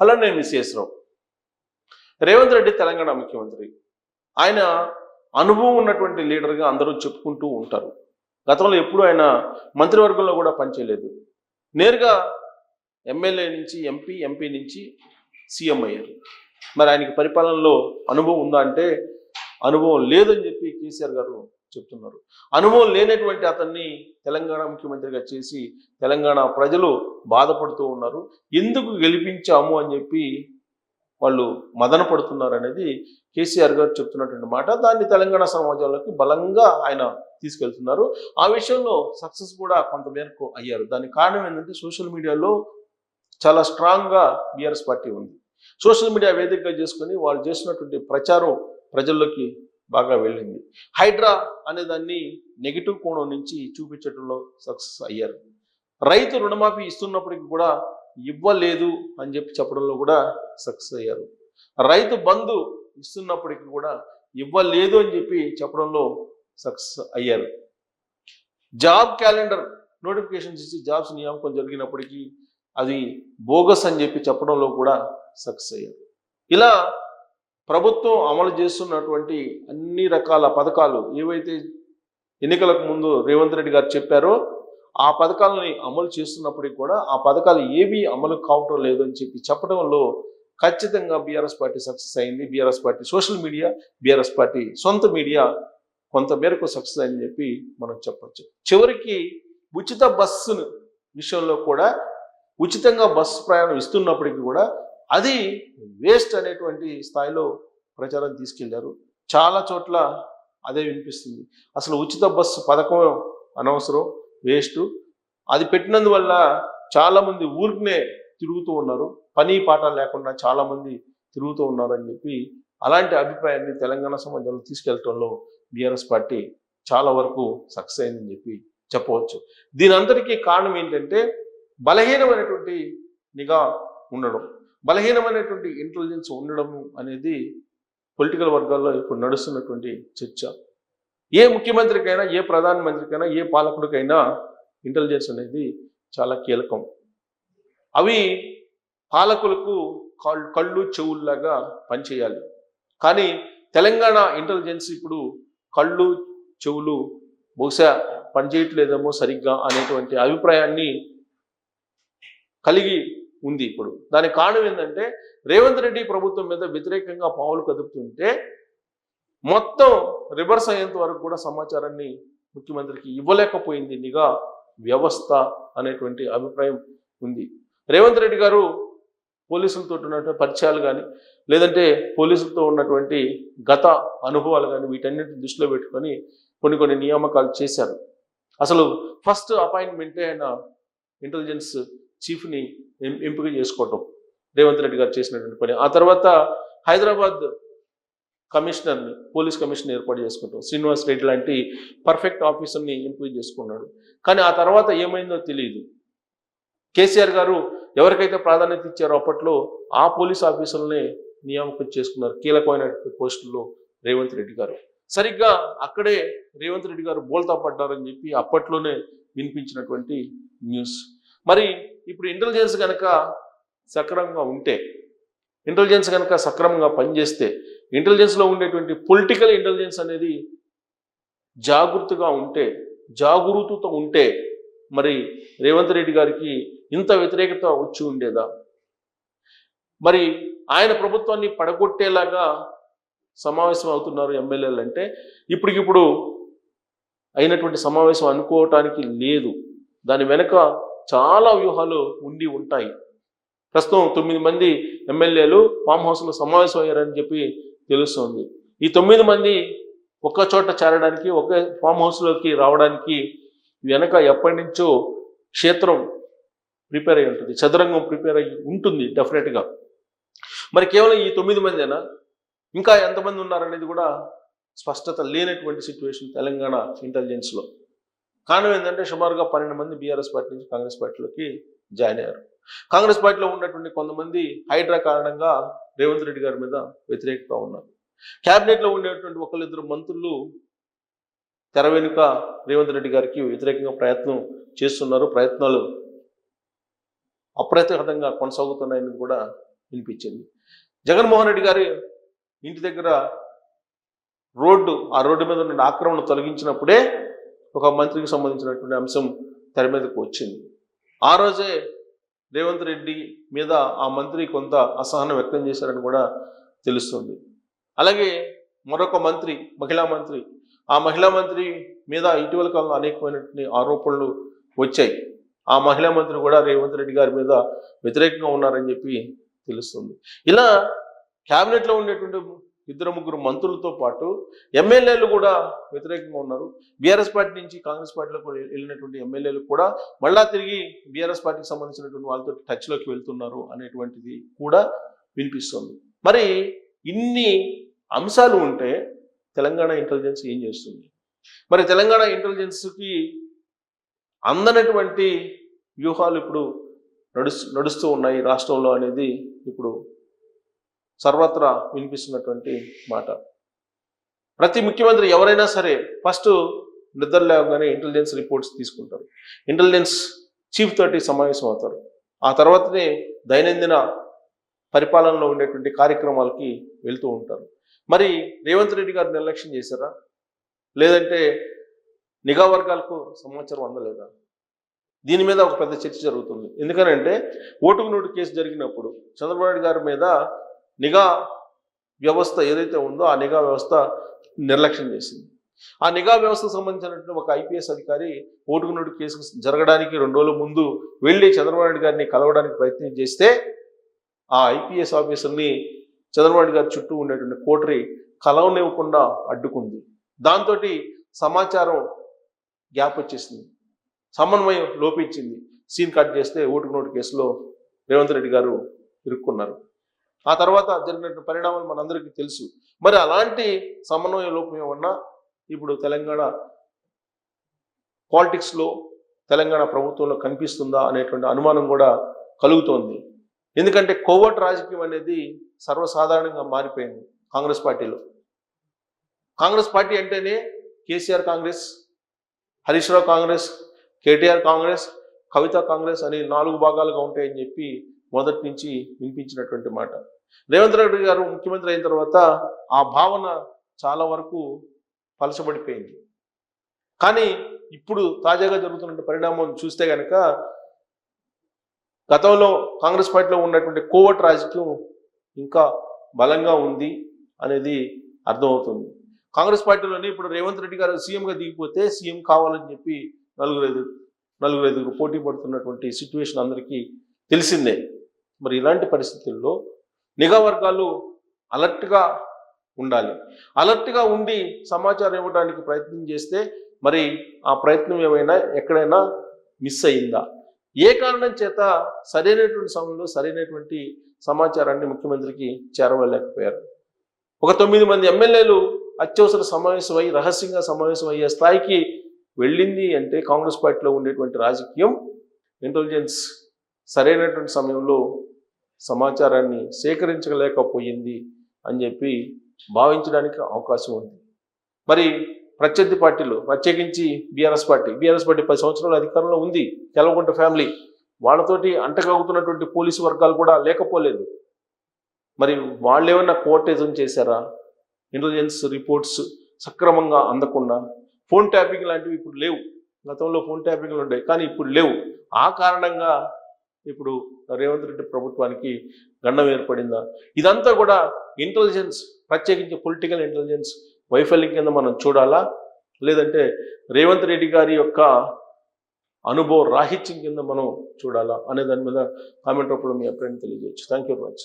అలానే మిస్ రేవంత్ రెడ్డి తెలంగాణ ముఖ్యమంత్రి. ఆయన అనుభవం ఉన్నటువంటి లీడర్గా అందరూ చెప్పుకుంటూ ఉంటారు. గతంలో ఎప్పుడూ ఆయన మంత్రివర్గంలో కూడా పనిచేయలేదు నేరుగా ఎమ్మెల్యే నుంచి ఎంపీ ఎంపీ నుంచి సీఎం అయ్యారు. మరి ఆయనకి పరిపాలనలో అనుభవం ఉందా అంటే అనుభవం లేదని చెప్పి కేసీఆర్ గారు చెప్తున్నారు. అనుభవం లేనటువంటి అతన్ని తెలంగాణ ముఖ్యమంత్రిగా చేసి తెలంగాణ ప్రజలు బాధపడుతూ ఉన్నారు. ఎందుకు గెలిపించాము అని చెప్పి వాళ్ళు మదన పడుతున్నారు అనేది కేసీఆర్ గారు చెప్తున్నటువంటి మాట. దాన్ని తెలంగాణ సమాజంలోకి బలంగా ఆయన తీసుకెళ్తున్నారు. ఆ విషయంలో సక్సెస్ కూడా కొంతమేరకు అయ్యారు. దానికి కారణం ఏంటంటే సోషల్ మీడియాలో చాలా స్ట్రాంగ్గా బీఆర్ఎస్ పార్టీ ఉంది. సోషల్ మీడియా వేదికగా చేసుకొని వాళ్ళు చేసినటువంటి ప్రచారం ప్రజల్లోకి బాగా వెళ్ళింది. హైడ్రా అనే దాన్ని నెగిటివ్ కోణం నుంచి చూపించడంలో సక్సెస్ అయ్యారు. రైతు రుణమాఫీ ఇస్తున్నప్పటికీ కూడా ఇవ్వలేదు అని చెప్పి చెప్పడంలో కూడా సక్సెస్ అయ్యారు. రైతు బంధు ఇస్తున్నప్పటికీ కూడా ఇవ్వలేదు అని చెప్పి చెప్పడంలో సక్సెస్ అయ్యారు. జాబ్ క్యాలెండర్ నోటిఫికేషన్స్ ఇచ్చి జాబ్స్ నియామకం జరిగినప్పటికీ అది బోగస్ అని చెప్పి చెప్పడంలో కూడా సక్సెస్ అయ్యారు. ఇలా ప్రభుత్వం అమలు చేస్తున్నటువంటి అన్ని రకాల పథకాలు ఏవైతే ఎన్నికలకు ముందు రేవంత్ రెడ్డి గారు చెప్పారో ఆ పథకాలని అమలు చేస్తున్నప్పటికీ కూడా ఆ పథకాలు ఏవి అమలు కావటం లేదు అని చెప్పి చెప్పడంలో ఖచ్చితంగా బీఆర్ఎస్ పార్టీ సక్సెస్ అయింది. BRS party social media BRS party సొంత మీడియా కొంత మేరకు సక్సెస్ అయిందని చెప్పి మనం చెప్పచ్చు. చివరికి ఉచిత బస్సు విషయంలో కూడా ఉచితంగా బస్సు ప్రయాణం ఇస్తున్నప్పటికీ కూడా అది వేస్ట్ అనేటువంటి స్థాయిలో ప్రచారం తీసుకెళ్ళారు. చాలా చోట్ల అదే వినిపిస్తుంది. అసలు ఉచిత బస్సు పథకం అనవసరం వేస్ట్ అది పెట్టినందువల్ల చాలామంది ఊరికనే తిరుగుతూ ఉన్నారు. పని పాట లేకుండా చాలామంది తిరుగుతూ ఉన్నారు అని చెప్పి అలాంటి అభిప్రాయాన్ని తెలంగాణ సమాజంలో తీసుకెళ్ళడంలో బీఆర్ఎస్ పార్టీ చాలా వరకు సక్సెస్ అయిందని చెప్పి చెప్పవచ్చు. దీని అంతటికీ కారణం ఏంటంటే బలహీనమైనటువంటి నిఘా ఉండడం. బలహీనమైనటువంటి ఇంటెలిజెన్స్ ఉండడం అనేది పొలిటికల్ వర్గాల్లో ఇప్పుడు నడుస్తున్నటువంటి చర్చ. ఏ ముఖ్యమంత్రికైనా ఏ ప్రధానమంత్రికైనా ఏ పాలకుడికైనా ఇంటెలిజెన్స్ అనేది చాలా కీలకం. అవి పాలకులకు కళ్ళు చెవుల్లాగా పనిచేయాలి. కానీ తెలంగాణ ఇంటెలిజెన్స్ ఇప్పుడు కళ్ళు చెవులు బహుశా పనిచేయట్లేదేమో సరిగ్గా అనేటువంటి అభిప్రాయాన్ని కలిగి ఉంది ఇప్పుడు. దానికి కారణం ఏంటంటే రేవంత్ రెడ్డి ప్రభుత్వం మీద వ్యతిరేకంగా పావులు కదుపుతుంటే మొత్తం రివర్స్ అయ్యేంత వరకు కూడా సమాచారాన్ని ముఖ్యమంత్రికి ఇవ్వలేకపోయింది నిఘా వ్యవస్థ అనేటువంటి అభిప్రాయం ఉంది. రేవంత్ రెడ్డి గారు పోలీసులతో ఉన్నటువంటి పరిచయాలు కానీ లేదంటే పోలీసులతో ఉన్నటువంటి గత అనుభవాలు కానీ వీటన్నిటిని దృష్టిలో పెట్టుకొని కొన్ని కొన్ని నియామకాలు చేశారు. అసలు ఫస్ట్ అపాయింట్మెంటే ఆయన ఇంటెలిజెన్స్ చీఫ్ని ఎం- ఎంపిక చేసుకోవటం. రేవంత్ రెడ్డి గారు చేసినటువంటి పని. ఆ తర్వాత హైదరాబాద్ కమిషనర్ని పోలీస్ కమిషన్ ఏర్పాటు చేసుకుంటాం. శ్రీనివాస్ రెడ్డి లాంటి పర్ఫెక్ట్ ఆఫీసర్ని ఎంపిక చేసుకున్నాడు. కానీ ఆ తర్వాత ఏమైందో తెలియదు కేసీఆర్ గారు ఎవరికైతే ప్రాధాన్యత ఇచ్చారో అప్పట్లో ఆ పోలీస్ ఆఫీసర్లనే నియామకం చేసుకున్నారు. కీలకమైన పోస్టుల్లో రేవంత్ రెడ్డి గారు. సరిగ్గా అక్కడే రేవంత్ రెడ్డి గారు బోల్తా పడ్డారని చెప్పి అప్పట్లోనే వినిపించినటువంటి న్యూస్. మరి ఇప్పుడు ఇంటెలిజెన్స్ కనుక సక్రమంగా ఉంటే ఇంటెలిజెన్స్ కనుక సక్రమంగా పనిచేస్తే ఇంటెలిజెన్స్లో ఉండేటువంటి పొలిటికల్ ఇంటెలిజెన్స్ అనేది జాగృతగా ఉంటే జాగృతతో ఉంటే మరి రేవంత్ రెడ్డి గారికి ఇంత వ్యతిరేకత వచ్చి ఉండేదా? మరి ఆయన ప్రభుత్వాన్ని పడగొట్టేలాగా సమావేశం అవుతున్నారు ఎమ్మెల్యేలు అంటే ఇప్పటికిప్పుడు అయినటువంటి సమావేశం అనుకోవటానికి లేదు. దాని వెనుక చాలా వ్యూహాలు ఉండి ఉంటాయి. ప్రస్తుతం తొమ్మిది మంది ఎమ్మెల్యేలు ఫామ్ హౌస్లో సమావేశం అయ్యారని చెప్పి తెలుస్తోంది. ఈ తొమ్మిది మంది ఒక్క చోట చేరడానికి ఒకే ఫామ్ హౌస్లోకి రావడానికి వెనక ఎప్పటి నుంచో క్షేత్రం ప్రిపేర్ అయి ఉంటుంది. చదరంగం ప్రిపేర్ అయ్యి ఉంటుంది డెఫినెట్గా మరి కేవలం ఈ తొమ్మిది మందేనా? ఇంకా ఎంతమంది ఉన్నారనేది కూడా స్పష్టత లేనటువంటి సిచ్యువేషన్ తెలంగాణ ఇంటెలిజెన్స్లో కారణం ఏంటంటే సుమారుగా పన్నెండు మంది బీఆర్ఎస్ పార్టీ నుంచి కాంగ్రెస్ పార్టీలోకి జాయిన్ అయ్యారు. కాంగ్రెస్ పార్టీలో ఉన్నటువంటి కొంతమంది హైడ్రా కారణంగా రేవంత్ రెడ్డి గారి మీద వ్యతిరేకత ఉన్నారు. క్యాబినెట్లో ఉండేటువంటి ఒకళ్ళిద్దరు మంత్రులు తెర వెనుక రేవంత్ రెడ్డి గారికి వ్యతిరేకంగా ప్రయత్నం చేస్తున్నారు. ప్రయత్నాలు అప్రతిహతంగా కొనసాగుతున్నాయని కూడా వినిపించింది. జగన్మోహన్ రెడ్డి గారి ఇంటి దగ్గర రోడ్డు ఆ రోడ్డు మీద ఉన్న ఆక్రమణ తొలగించినప్పుడే ఒక మంత్రికి సంబంధించినటువంటి అంశం తెర మీదకు వచ్చింది. ఆ రోజే రేవంత్ రెడ్డి మీద ఆ మంత్రి కొంత అసహనం వ్యక్తం చేశారని కూడా తెలుస్తుంది. అలాగే మరొక మంత్రి మహిళా మంత్రి ఆ మహిళా మంత్రి మీద ఇటీవల కాలంలో అనేకమైనటువంటి ఆరోపణలు వచ్చాయి. ఆ మహిళా మంత్రి కూడా రేవంత్ రెడ్డి గారి మీద వ్యతిరేకంగా ఉన్నారని చెప్పి తెలుస్తుంది. ఇలా క్యాబినెట్లో ఉండేటువంటి ఇద్దరు ముగ్గురు మంత్రులతో పాటు ఎమ్మెల్యేలు కూడా వ్యతిరేకంగా ఉన్నారు. బీఆర్ఎస్ పార్టీ నుంచి కాంగ్రెస్ పార్టీలోకి వెళ్ళినటువంటి ఎమ్మెల్యేలు కూడా మళ్ళా తిరిగి బీఆర్ఎస్ పార్టీకి సంబంధించినటువంటి వాళ్ళతో టచ్లోకి వెళ్తున్నారు అనేటువంటిది కూడా వినిపిస్తుంది. మరి ఇన్ని అంశాలు ఉంటే తెలంగాణ ఇంటెలిజెన్స్ ఏం చేస్తుంది? మరి తెలంగాణ ఇంటెలిజెన్స్కి అందనటువంటి వ్యూహాలు ఇప్పుడు నడుస్తూ నడుస్తూ ఉన్నాయి రాష్ట్రంలో అనేది ఇప్పుడు సర్వత్రా వినిపిస్తున్నటువంటి మాట. ప్రతి ముఖ్యమంత్రి ఎవరైనా సరే ఫస్ట్ నిద్ర లేవగానే ఇంటెలిజెన్స్ రిపోర్ట్స్ తీసుకుంటారు. ఇంటెలిజెన్స్ చీఫ్ తోటి సమావేశం అవుతారు. ఆ తర్వాతనే దైనందిన పరిపాలనలో ఉండేటువంటి కార్యక్రమాలకి వెళ్తూ ఉంటారు. మరి రేవంత్ రెడ్డి గారు నిర్లక్ష్యం చేశారా? లేదంటే నిఘా వర్గాలకు సమాచారం అందలేదా? దీని మీద ఒక పెద్ద చర్చ జరుగుతుంది. ఎందుకనంటే ఓటుకు నోటు కేసు జరిగినప్పుడు చంద్రబాబు నాయుడు గారి మీద నిఘా వ్యవస్థ ఏదైతే ఉందో ఆ నిఘా వ్యవస్థ నిర్లక్ష్యం చేసింది. ఆ నిఘా వ్యవస్థకు సంబంధించినటువంటి ఒక ఐపీఎస్ అధికారి ఓటుకున్నట్టు కేసు జరగడానికి రెండు రోజుల ముందు వెళ్ళి చంద్రబాబు నాయుడు గారిని కలవడానికి ప్రయత్నం చేస్తే ఆ ఐపీఎస్ ఆఫీసర్ని చంద్రబాబు గారి చుట్టూ ఉండేటువంటి కోటరి కలవనివ్వకుండా అడ్డుకుంది. దాంతో సమాచారం గ్యాప్ వచ్చేసింది. సమన్వయం లోపించింది. సీన్ కట్ చేస్తే ఓటుకు నోటు కేసులో రేవంత్ రెడ్డి గారు ఇరుక్కున్నారు. ఆ తర్వాత జరిగిన పరిణామాలు మనందరికీ తెలుసు. మరి అలాంటి సమన్వయ లోపం ఏమన్నా? ఇప్పుడు తెలంగాణ పాలిటిక్స్లో తెలంగాణ ప్రభుత్వంలో కనిపిస్తుందా అనేటువంటి అనుమానం కూడా కలుగుతోంది. ఎందుకంటే కోవట్ రాజకీయం అనేది సర్వసాధారణంగా మారిపోయింది కాంగ్రెస్ పార్టీలో. కాంగ్రెస్ పార్టీ అంటేనే కేసీఆర్ కాంగ్రెస్ హరీష్ రావు కాంగ్రెస్ కేటీఆర్ కాంగ్రెస్ కవిత కాంగ్రెస్ అని నాలుగు భాగాలుగా ఉంటాయని చెప్పి మొదటి నుంచి వినిపించినటువంటి మాట. రేవంత్ రెడ్డి గారు ముఖ్యమంత్రి అయిన తర్వాత ఆ భావన చాలా వరకు పలచబడిపోయింది. కానీ ఇప్పుడు తాజాగా జరుగుతున్న పరిణామం చూస్తే కనుక గతంలో కాంగ్రెస్ పార్టీలో ఉన్నటువంటి కోవట్ రాజకీయం ఇంకా బలంగా ఉంది అనేది అర్థమవుతుంది. కాంగ్రెస్ పార్టీలోనే ఇప్పుడు రేవంత్ రెడ్డి గారు సీఎంగా దిగిపోతే సీఎం కావాలని చెప్పి నలుగురు ఐదు నలుగురు ఐదుగురు పోటీ పడుతున్నటువంటి సిచ్యువేషన్ అందరికీ తెలిసిందే. మరి ఇలాంటి పరిస్థితుల్లో నిఘా వర్గాలు అలర్ట్గా ఉండాలి. అలర్ట్గా ఉండి సమాచారం ఇవ్వడానికి ప్రయత్నం చేస్తే మరి ఆ ప్రయత్నం ఏమైనా ఎక్కడైనా మిస్ అయిందా? ఏ కారణం చేత సరైనటువంటి సమయంలో సరైనటువంటి సమాచారాన్ని ముఖ్యమంత్రికి చేరవలేకపోయారు ఒక తొమ్మిది మంది ఎమ్మెల్యేలు అత్యవసర సమావేశమై రహస్యంగా సమావేశం అయ్యే స్థాయికి వెళ్ళింది అంటే కాంగ్రెస్ పార్టీలో ఉండేటువంటి రాజకీయం ఇంటెలిజెన్స్ సరైనటువంటి సమయంలో సమాచారాన్ని సేకరించలేకపోయింది అని చెప్పి భావించడానికి అవకాశం ఉంది. మరి ప్రత్యర్థి పార్టీలు ప్రత్యేకించి బీఆర్ఎస్ పార్టీ బీఆర్ఎస్ పార్టీ పది సంవత్సరాల అధికారంలో ఉంది. కెలవకుంట ఫ్యామిలీ వాళ్ళతోటి అంటగలుగుతున్నటువంటి పోలీసు వర్గాలు కూడా లేకపోలేదు. మరి వాళ్ళు ఏమన్నా కోర్టేజం చేశారా? ఇంటెలిజెన్స్ రిపోర్ట్స్ సక్రమంగా అందకుండా ఫోన్ ట్యాపింగ్ లాంటివి ఇప్పుడు లేవు. గతంలో ఫోన్ ట్యాపింగ్లు ఉండే కానీ ఇప్పుడు లేవు. ఆ కారణంగా ఇప్పుడు రేవంత్ రెడ్డి ప్రభుత్వానికి గండం ఏర్పడిందా? ఇదంతా కూడా ఇంటెలిజెన్స్ ప్రత్యేకించి పొలిటికల్ ఇంటెలిజెన్స్ వైఫల్యం కింద మనం చూడాలా? లేదంటే రేవంత్ రెడ్డి గారి యొక్క అనుభవ రాహిత్యం కింద మనం చూడాలా? అనే దాని మీద కామెంట్ రూపంలో మీ అభిప్రాయం తెలియజేయచ్చు. Thank you very much